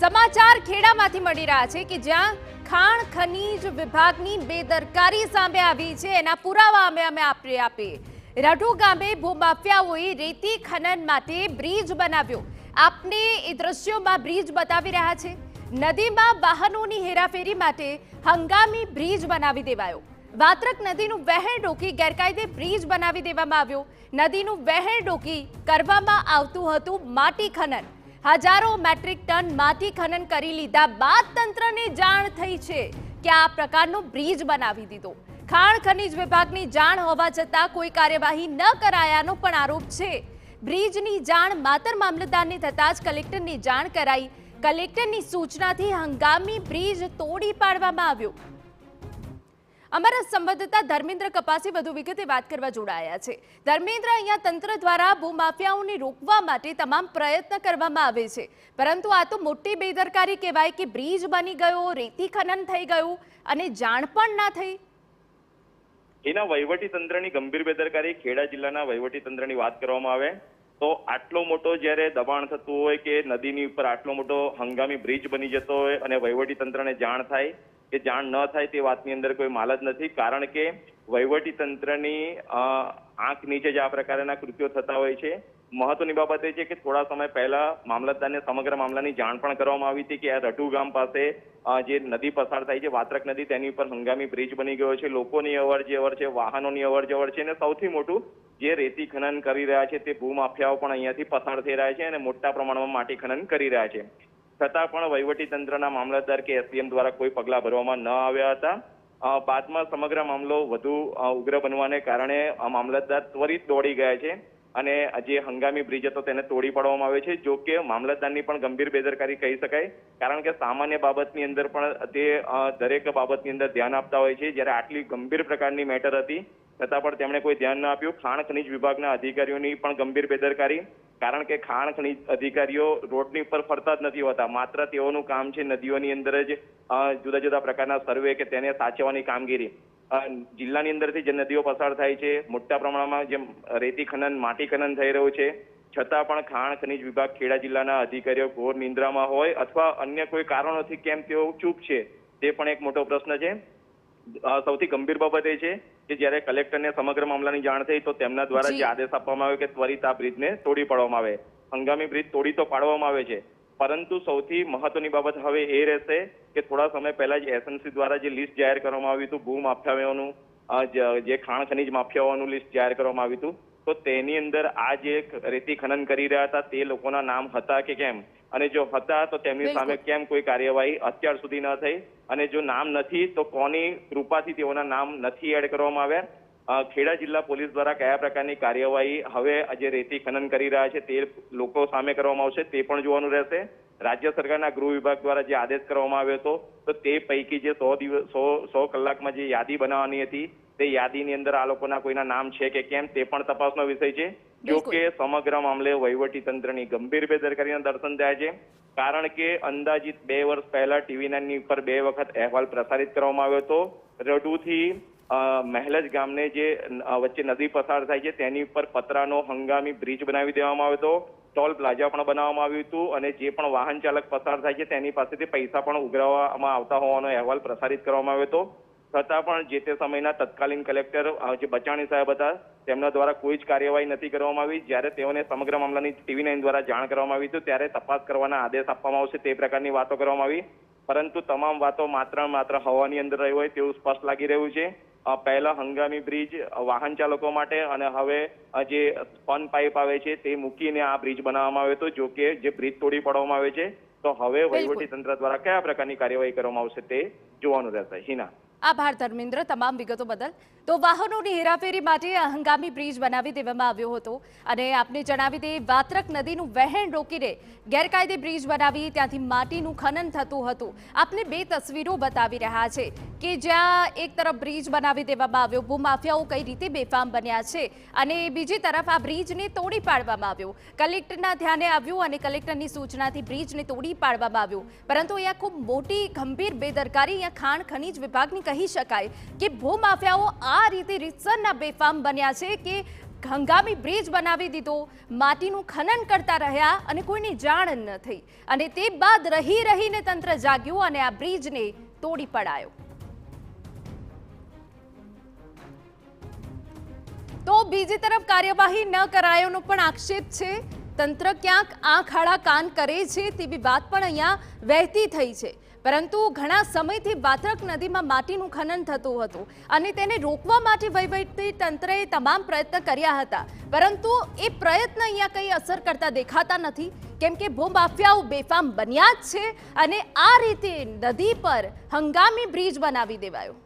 સમાચાર ખેડામાંથી મળી રહ્યા છે કે જ્યાં ખાણ ખનીજ વિભાગની બેદરકારી સામે આવી છે. એના પુરાવા અમે અમે આપી આપીએ રાઢુ ગામે ભૂમાફિયાઓએ રેતી ખનન માટે બ્રિજ બનાવ્યો. આપને એ દ્રશ્યોમાં બ્રિજ બતાવી રહ્યા છે. નદીમાં વાહનોની હેરાફેરી માટે હંગામી બ્રિજ બનાવી દેવાયો. વાત્રક નદીનું વહેણ રોકી ગેરકાયદે બ્રિજ બનાવી દેવામાં આવ્યો. નદીનું વહેણ રોકી કરવામાં આવતું હતું માટી ખનન. હજારો મેટ્રિક ટન માટી ખનન કરી લીધા બાદ તંત્રને જાણ થઈ છે કે આ પ્રકારનો બ્રિજ બનાવી દીધો. ખાણ ખનિજ વિભાગની જાણ હોવા છતાં કોઈ કાર્યવાહી ન કરાયાનો પણ આરોપ છે. બ્રિજની જાણ માતર મામલતદારને થતાં જ કલેક્ટરની જાણ કરાઈ. કલેક્ટરની સૂચનાથી હંગામી બ્રિજ તોડી પાડવામાં આવ્યો. અમારા સંવાદદાતા ધર્મેન્દ્ર કપાસી વધુ વિગતે વાત કરવા જોડાયા છે. ધર્મેન્દ્ર, અહીંયા તંત્ર દ્વારા ભૂમાફિયાઓને રોકવા માટે તમામ પ્રયત્ન કરવામાં આવે છે. પરંતુ આ તો મોટી બેદરકારી કહેવાય કે બ્રિજ બની ગયો, રેતી ખનન થઈ ગયું અને જાણ પણ ના થઈ. એના વહીવટી તંત્રની ગંભીર બેદરકારી ખેડા જિલ્લાના વહીવટી તંત્રની વાત કરવામાં આવે તો આટલો મોટો જ્યારે દબાણ થતું હોય કે નદીની ઉપર આટલો મોટો હંગામી બ્રિજ બની જતો હોય અને વહીવટી તંત્રને જાણ થાય કે જાણ ન થાય તે વાતની અંદર કોઈ માલ જ નથી. કારણ કે વહીવટી તંત્રની આંખ નીચે જ આ પ્રકારના કૃત્યો થતા હોય છે. મહત્વની બાબત એ છે કે થોડા સમય પહેલા મામલતદારને સમગ્ર મામલાની જાણ પણ કરવામાં આવી હતી કે આ રઢુ ગામ પાસે જે નદી પસાર થાય છે, વાત્રક નદી, તેની ઉપર હંગામી બ્રિજ બની ગયો છે. લોકોની અવર જવર છે, વાહનોની અવર જવર છે અને સૌથી મોટું જે રેતી ખનન કરી રહ્યા છે તે ભૂમાફિયાઓ પણ અહીંયાથી પસાર થઈ રહ્યા છે અને મોટા પ્રમાણમાં માટી ખનન કરી રહ્યા છે. છતાં પણ વહીવટી તંત્રના મામલતદાર કે એસડીએમ દ્વારા કોઈ પગલાં ભરવામાં ન આવ્યા હતા. બાદમાં સમગ્ર મામલો વધુ ઉગ્ર બનવાને કારણે મામલતદાર ત્વરિત દોડી ગયા છે અને જે હંગામી બ્રિજ હતો તેને તોડી પાડવામાં આવે છે. જો કે મામલતદારની પણ ગંભીર બેદરકારી કહી શકાય, કારણ કે સામાન્ય બાબતની અંદર પણ તે દરેક બાબતની અંદર ધ્યાન આપતા હોય છે. જ્યારે આટલી ગંભીર પ્રકારની મેટર હતી છતાં પણ તેમણે કોઈ ધ્યાન ન આપ્યું. ખાણ ખનીજ વિભાગના અધિકારીઓની પણ ગંભીર બેદરકારી, કારણ કે ખાણ ખનીજ અધિકારીઓ રોડની ઉપર ફરતા જ નથી હોતા. માત્ર તેઓનું કામ છે નદીઓની અંદર જ જુદા જુદા પ્રકારના સર્વે કે તેને સાચવવાની કામગીરી. જિલ્લાની અંદરથી જે નદીઓ પસાર થાય છે, મોટા પ્રમાણમાં જેમ રેતી ખનન, માટી ખનન થઈ રહ્યું છે, છતાં પણ ખાણ ખનીજ વિભાગ ખેડા જિલ્લાના અધિકારીઓ ઘોર નિંદ્રામાં હોય અથવા અન્ય કોઈ કારણોથી કેમ તેઓ ચૂપ છે, તે પણ એક મોટો પ્રશ્ન છે. સૌથી ગંભીર બાબત એ છે કે જ્યારે કલેક્ટરને સમગ્ર મામલાની જાણ થઈ તો તેમના દ્વારા જે આદેશ આપવામાં આવ્યો કે ત્વરિત આ બ્રિજને તોડી પાડવામાં આવે. હંગામી બ્રિજ તોડી તો પાડવામાં આવે છે. પરંતુ સૌથી મહત્વની બાબત હવે એ રહેશે કે થોડા સમય પહેલા જ એસએમસી દ્વારા જે લિસ્ટ જાહેર કરવામાં આવ્યું હતું ભૂ માફિયાઓનું જે ખાણ ખનીજ માફિયાઓનું લિસ્ટ જાહેર કરવામાં આવ્યું હતું તો તેની અંદર આ જે રેતી ખનન કરી રહ્યા હતા તે લોકોના નામ હતા કે કેમ? અને જો હતા તો તેમની સામે કેમ કોઈ કાર્યવાહી અત્યાર સુધી ન થઈ? અને જો નામ નથી તો કોની કૃપાથી તેઓના નામ નથી એડ કરવામાં આવ્યા? ખેડા જિલ્લા પોલીસ દ્વારા કયા પ્રકારની કાર્યવાહી હવે જે રેતી ખનન કરી રહ્યા છે તે લોકો સામે કરવામાં આવશે તે પણ જોવાનું રહેશે. રાજ્ય સરકારના ગૃહ વિભાગ દ્વારા જે આદેશ કરવામાં આવ્યો હતો તો તે પૈકી જે સો દિવસ સો સો કલાકમાં જે યાદી બનાવવાની હતી તે યાદીની અંદર આ લોકોના કોઈના નામ છે કે કેમ તે પણ તપાસનો વિષય છે. જો કે સમગ્ર મામલે વહીવટી તંત્રની ગંભીર બેદરકારીના દર્શન થયા છે. કારણ કે અંદાજિત બે વર્ષ પહેલા ટીવી નાઇનની ઉપર બે વખત અહેવાલ પ્રસારિત કરવામાં આવ્યો હતો. રડુથી મહેલજ ગામને જે વચ્ચે નદી પસાર થાય છે તેની ઉપર પતરાનો હંગામી બ્રિજ બનાવી દેવામાં આવ્યો હતો. ટોલ પ્લાઝા પણ બનાવવામાં આવ્યું હતું અને જે પણ વાહન ચાલક પસાર થાય છે તેની પાસેથી પૈસા પણ ઉઘરાવવામાં આવતા હોવાનો અહેવાલ પ્રસારિત કરવામાં આવ્યો હતો. છતાં પણ જે તે સમયના તત્કાલીન કલેક્ટર જે બચાણી સાહેબ હતા તેમના દ્વારા કોઈ જ કાર્યવાહી નથી કરવામાં આવી. જ્યારે તેઓને સમગ્ર મામલાની ટીવી નાઇન દ્વારા જાણ કરવામાં આવી હતી ત્યારે તપાસ કરવાના આદેશ આપવામાં આવશે તે પ્રકારની વાતો કરવામાં આવી. પરંતુ તમામ વાતો માત્ર માત્ર હવાની અંદર રહી હોય તેવું સ્પષ્ટ લાગી રહ્યું છે. પહેલા હંગામી બ્રિજ વાહન ચાલકો માટે અને હવે જે સ્પન પાઇપ આવે છે તે મૂકીને આ બ્રિજ બનાવવામાં આવ્યો હતો જો કે જે બ્રિજ તોડી પાડવામાં આવે છે. તો હવે વહીવટી તંત્ર દ્વારા કયા પ્રકારની કાર્યવાહી કરવામાં આવશે તે જોવાનું રહેશે. હિના. આભાર ધર્મેન્દ્ર, તમામ વિગતો બદલ. તો વાહનોની હેરાફેરી માટે હંગામી બ્રિજ બનાવી દેવામાં આવ્યો હતો અને આપને જણાવી દે વાત્રક નદીનું વહેણ રોકીને ગેરકાયદે બ્રિજ બનાવી ત્યાંથી માટીનું ખનન થતું હતું. આપને બે તસવીરો બતાવી રહ્યા છે કે જ્યાં એક તરફ બ્રિજ બનાવી દેવામાં આવ્યો, ભૂમાફિયાઓ કઈ રીતે બેફામ બન્યા છે અને બીજી તરફ આ બ્રિજને તોડી પાડવામાં આવ્યો. કલેક્ટરના ધ્યાને આવ્યું અને કલેક્ટરની સૂચનાથી બ્રિજને તોડી પાડવામાં આવ્યું. પરંતુ અહીંયા ખૂબ મોટી, ગંભીર બેદરકારી, અહીંયા ખાણ ખનીજ વિભાગની કહી શકાય કે ભૂમાફિયાઓ આ રીતે રીતસરના બેફામ બન્યા છે કે હંગામી બ્રિજ બનાવી દીધો, માટીનું ખનન કરતા રહ્યા અને કોઈની જાણ ન થઈ. અને તે બાદ રહી રહીને તંત્ર જાગ્યું અને આ બ્રિજને તોડી પડાયો. તો બીજી તરફ કાર્યવાહી ન કરાયોનો પણ આક્ષેપ છે. તંત્ર ક્યાંક આંખ આડા કાન કરે છે તેવી વાત પણ અહીંયા વહેતી થઈ છે. પરંતુ ઘણા સમયથી વાત્રક નદીમાં માટીનું ખનન થતું હતું અને તેને રોકવા માટે વહીવટી તંત્રએ તમામ પ્રયત્ન કર્યા હતા. પરંતુ એ પ્રયત્ન અહીંયા કંઈ અસર કરતા દેખાતા નથી. કેમ કે ભૂમાફિયાઓ બેફામ બન્યા જ છે અને આ રીતે નદી પર હંગામી બ્રિજ બનાવી દેવાયો.